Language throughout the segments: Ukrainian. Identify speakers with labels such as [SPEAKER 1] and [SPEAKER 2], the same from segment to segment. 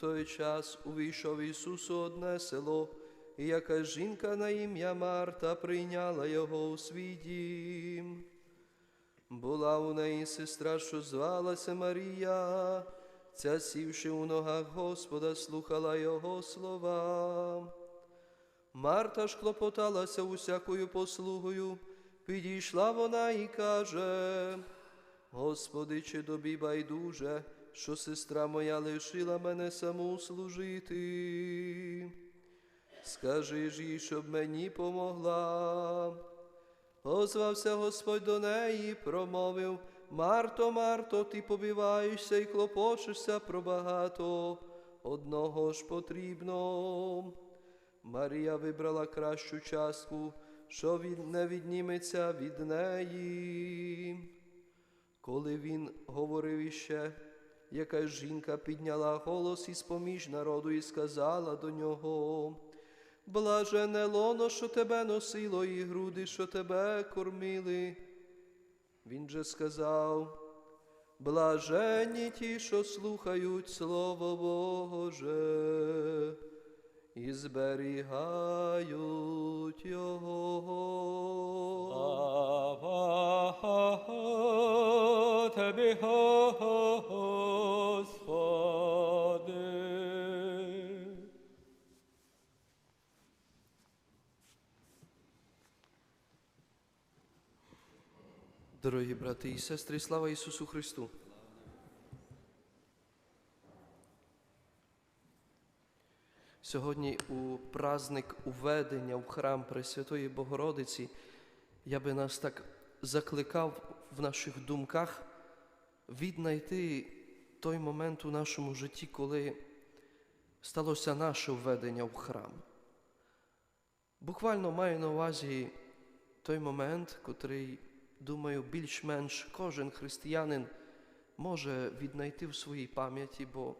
[SPEAKER 1] той час увійшов Ісус у одне село, і яка жінка на ім'я Марта прийняла його у свій дім. Була у неї сестра, що звалася Марія, ця сівши у ногах Господа, слухала Його слова. Марта ж клопоталася усякою послугою, підійшла вона і каже, Господи, чи тобі байдуже, що сестра моя лишила мене саму служити. Скажи ж їй, щоб мені помогла. Озвався Господь до неї, промовив, Марто, Марто, ти побиваєшся і клопочешся про багато, одного ж потрібно. Марія вибрала кращу частку, що від, не відніметься від неї. Коли він говорив іще, якась жінка підняла голос із поміж народу і сказала до нього, Блажене лоно, що тебе носило, і груди, що тебе кормили. Він же сказав, блаженні ті, що слухають Слово Боже і зберігають Його.
[SPEAKER 2] Слава Тобі, Господи.
[SPEAKER 1] Дорогі брати і сестри, слава Ісусу Христу! Сьогодні у праздник уведення в храм Пресвятої Богородиці я би нас так закликав в наших думках віднайти той момент у нашому житті, коли сталося наше введення в храм. Буквально маю на увазі той момент, котрий, думаю, більш-менш кожен християнин може віднайти в своїй пам'яті, бо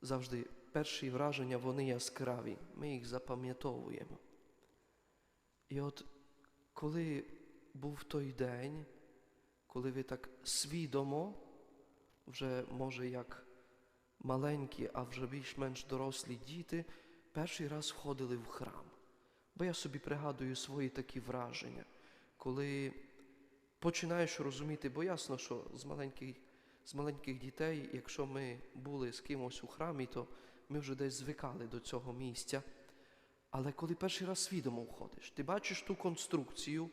[SPEAKER 1] завжди перші враження вони яскраві, ми їх запам'ятовуємо. І от коли був той день, коли ви так свідомо, вже може як маленькі, а вже більш-менш дорослі діти, перший раз входили в храм. Бо я собі пригадую свої такі враження, коли починаєш розуміти, бо ясно, що з маленьких, з маленьких дітей, якщо ми були з кимось у храмі, то ми вже десь звикали до цього місця. Але коли перший раз свідомо входиш, ти бачиш ту конструкцію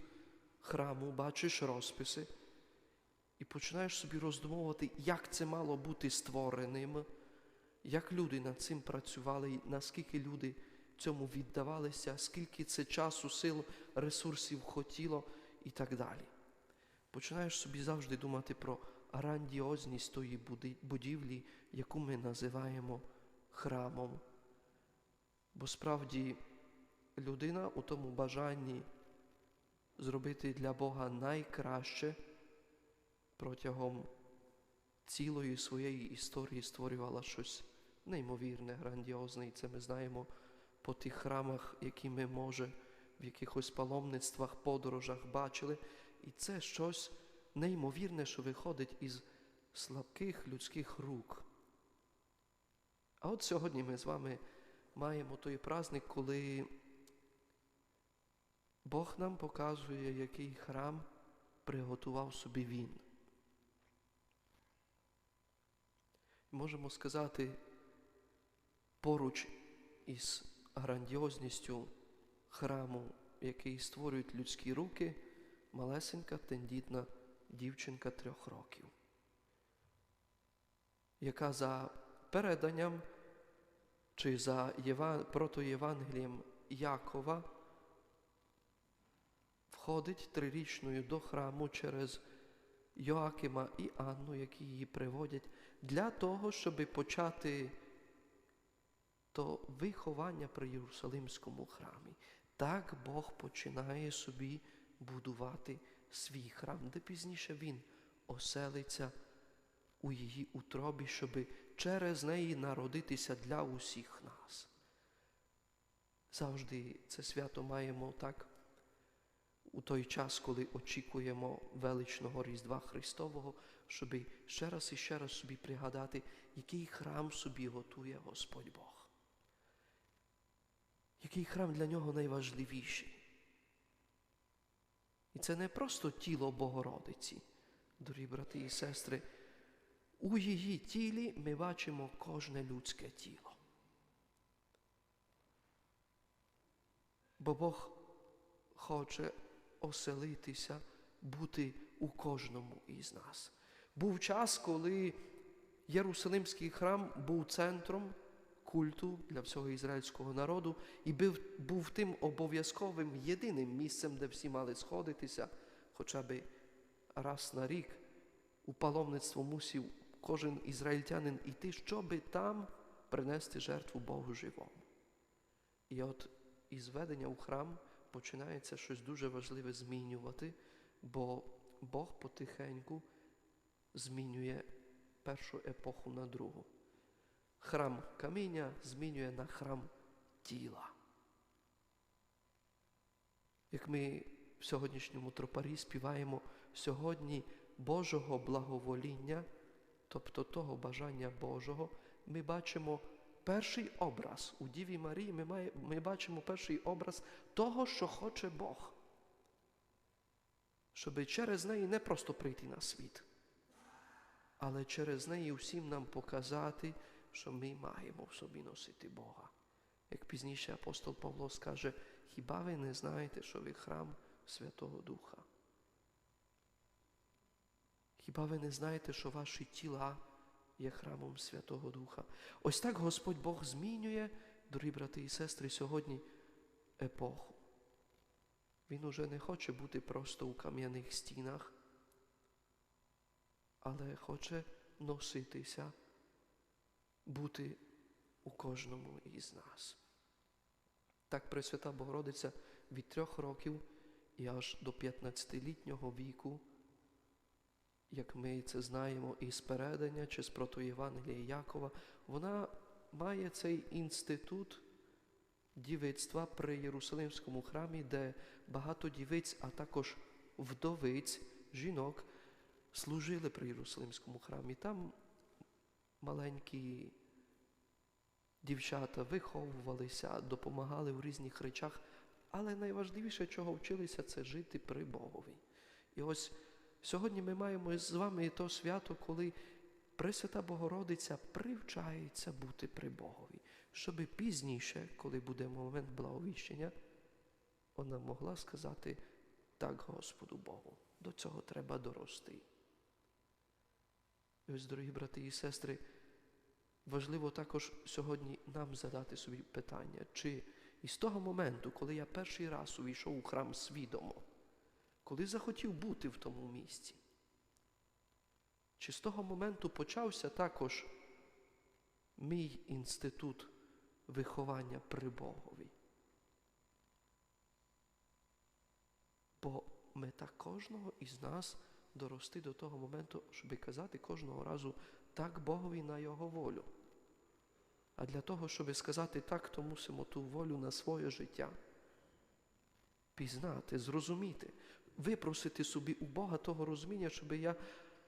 [SPEAKER 1] храму, бачиш розписи і починаєш собі роздумовувати, як це мало бути створеним, як люди над цим працювали, наскільки люди цьому віддавалися, скільки це часу, сил, ресурсів хотіло і так далі. Починаєш собі завжди думати про грандіозність тої будівлі, яку ми називаємо храмом. Бо справді людина у тому бажанні зробити для Бога найкраще протягом цілої своєї історії створювала щось неймовірне, грандіозне, і це ми знаємо по тих храмах, які ми, може, в якихось паломництвах, подорожах бачили. І це щось неймовірне, що виходить із слабких людських рук. А от сьогодні ми з вами маємо той праздник, коли Бог нам показує, який храм приготував собі Він. Можемо сказати, поруч із грандіозністю храму, який створюють людські руки, малесенька тендітна дівчинка трьох років, яка за переданням чи за Єва... протоєвангелієм Якова входить трирічною до храму через Йоакима і Анну, які її приводять, для того, щоб почати то виховання при Єрусалимському храмі. Так Бог починає собі будувати свій храм, де пізніше Він оселиться у її утробі, щоб через неї народитися для усіх нас. Завжди це свято маємо так у той час, коли очікуємо величного Різдва Христового, щоб ще раз і ще раз собі пригадати, який храм собі готує Господь Бог. Який храм для нього найважливіший. І це не просто тіло Богородиці, дорогі брати і сестри. У її тілі ми бачимо кожне людське тіло. Бо Бог хоче оселитися, бути у кожному із нас. Був час, коли Єрусалимський храм був центром культу для всього ізраїльського народу і був, тим обов'язковим єдиним місцем, де всі мали сходитися, хоча б раз на рік у паломництво мусив кожен ізраїльтянин іти, щоби там принести жертву Богу живому. І от із ведення у храм починається щось дуже важливе змінювати, бо Бог потихеньку змінює першу епоху на другу. Храм каміння змінює на храм тіла. Як ми в сьогоднішньому тропарі співаємо сьогодні Божого благовоління, тобто того бажання Божого, ми бачимо перший образ у Діві Марії, ми, має, ми бачимо перший образ того, що хоче Бог. Щоб через неї не просто прийти на світ, але через неї всім нам показати, що ми маємо в собі носити Бога. Як пізніше апостол Павло скаже, хіба ви не знаєте, що ви храм Святого Духа? Хіба ви не знаєте, що ваші тіла є храмом Святого Духа? Ось так Господь Бог змінює, дорогі брати і сестри, сьогодні епоху. Він уже не хоче бути просто у кам'яних стінах, але хоче носитися, бути у кожному із нас. Так Пресвята Богородиця від трьох років і аж до 15-літнього віку, як ми це знаємо із передання чи з протоєвангелія Якова, вона має цей інститут дівицтва при Єрусалимському храмі, де багато дівиць, а також вдовиць, жінок служили при Єрусалимському храмі. Там маленькі дівчата виховувалися, допомагали в різних речах, але найважливіше, чого вчилися, це жити при Богові. І ось сьогодні ми маємо з вами то свято, коли Пресвята Богородиця привчається бути при Богові, щоб пізніше, коли буде момент благовіщення, вона могла сказати так Господу Богу. До цього треба дорости. Ось, дорогі брати і сестри, важливо також сьогодні нам задати собі питання, чи із того моменту, коли я перший раз увійшов у храм свідомо, коли захотів бути в тому місці, чи з того моменту почався також мій інститут виховання при Богові? Бо мета кожного із нас дорости до того моменту, щоб казати кожного разу так Богові на Його волю. А для того, щоб сказати так, то мусимо ту волю на своє життя пізнати, зрозуміти, випросити собі у Бога того розуміння, щоб я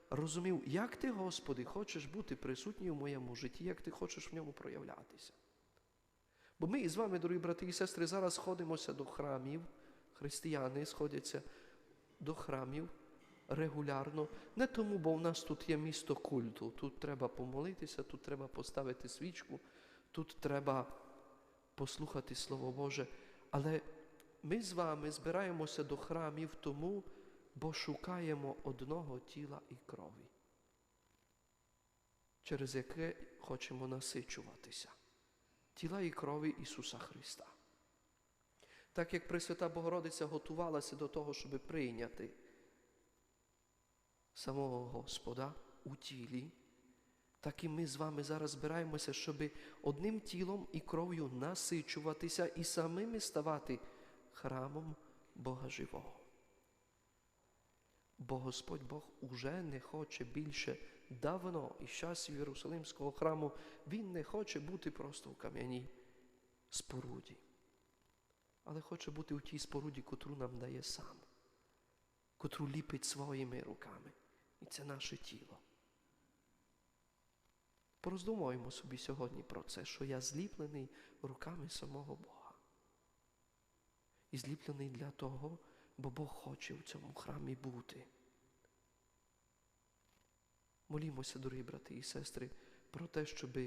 [SPEAKER 1] розумів, як ти, Господи, хочеш бути присутній у моєму житті, як ти хочеш в ньому проявлятися. Бо ми із вами, дорогі брати і сестри, зараз сходимося до храмів, християни сходяться до храмів регулярно, не тому, бо в нас тут є місто культу, тут треба помолитися, тут треба поставити свічку, тут треба послухати Слово Боже. Але ми з вами збираємося до храмів тому, бо шукаємо одного тіла і крові, через яке хочемо насичуватися. Тіла і крові Ісуса Христа. Так як Пресвята Богородиця готувалася до того, щоб прийняти самого Господа у тілі, так і ми з вами зараз збираємося, щоб одним тілом і кров'ю насичуватися і самими ставати храмом Бога Живого. Бо Господь Бог уже не хоче більше давно із часів Єрусалимського храму, Він не хоче бути просто в кам'яній споруді, але хоче бути у тій споруді, котру нам дає сам. котру ліпить своїми руками. І це наше тіло. Пороздумуємо собі сьогодні про це, що я зліплений руками самого Бога. І зліплений для того, бо Бог хоче в цьому храмі бути. Молімося, дорогі брати і сестри, про те, щоб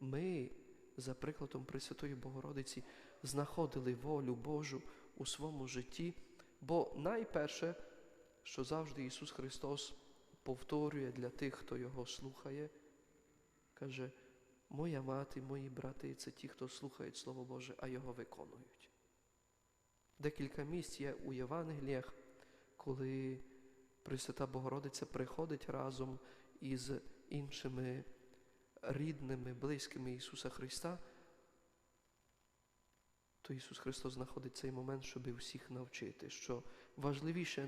[SPEAKER 1] ми, за прикладом Пресвятої Богородиці, знаходили волю Божу у своєму житті, бо найперше, що завжди Ісус Христос повторює для тих, хто Його слухає, каже, моя мати, мої брати це ті, хто слухають Слово Боже, а Його виконують. Декілька місць є у Євангеліях, коли Пресвята Богородиця приходить разом із іншими рідними, близькими Ісуса Христа, то Ісус Христос знаходить цей момент, щоб всіх навчити, що важливіше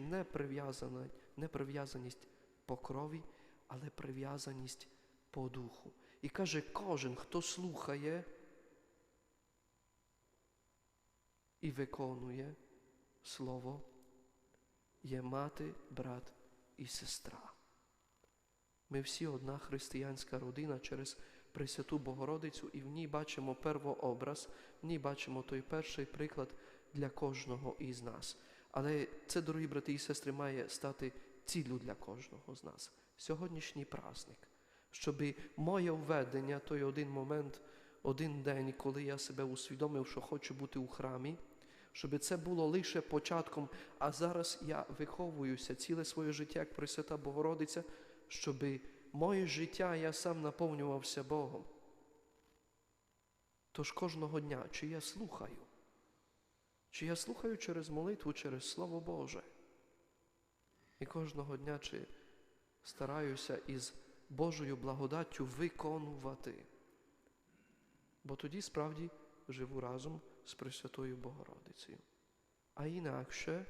[SPEAKER 1] не, прив'язаність по крові, але прив'язаність по духу. І каже, кожен, хто слухає і виконує Слово, є мати, брат і сестра. Ми всі одна християнська родина через Пресвяту Богородицю, і в ній бачимо первообраз, в ній бачимо той перший приклад для кожного із нас. Але це, дорогі брати і сестри, має стати ціллю для кожного з нас. Сьогоднішній праздник, щоб моє введення, той один момент, один день, коли я себе усвідомив, що хочу бути у храмі, щоб це було лише початком, а зараз я виховуюся ціле своє життя, як Пресвята Богородиця, щоб моє життя я сам наповнювався Богом. Тож кожного дня, чи я слухаю, чи я слухаю через молитву, через Слово Боже. І кожного дня чи стараюся із Божою благодаттю виконувати. Бо тоді справді живу разом з Пресвятою Богородицею. А інакше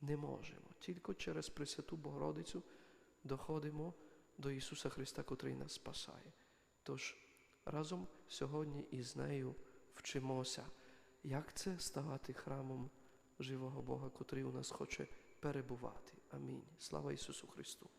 [SPEAKER 1] не можемо. Тільки через Пресвяту Богородицю доходимо до Ісуса Христа, котрий нас спасає. Тож разом сьогодні із нею вчимося, як це ставати храмом живого Бога, котрий у нас хоче перебувати. Амінь. Слава Ісусу Христу!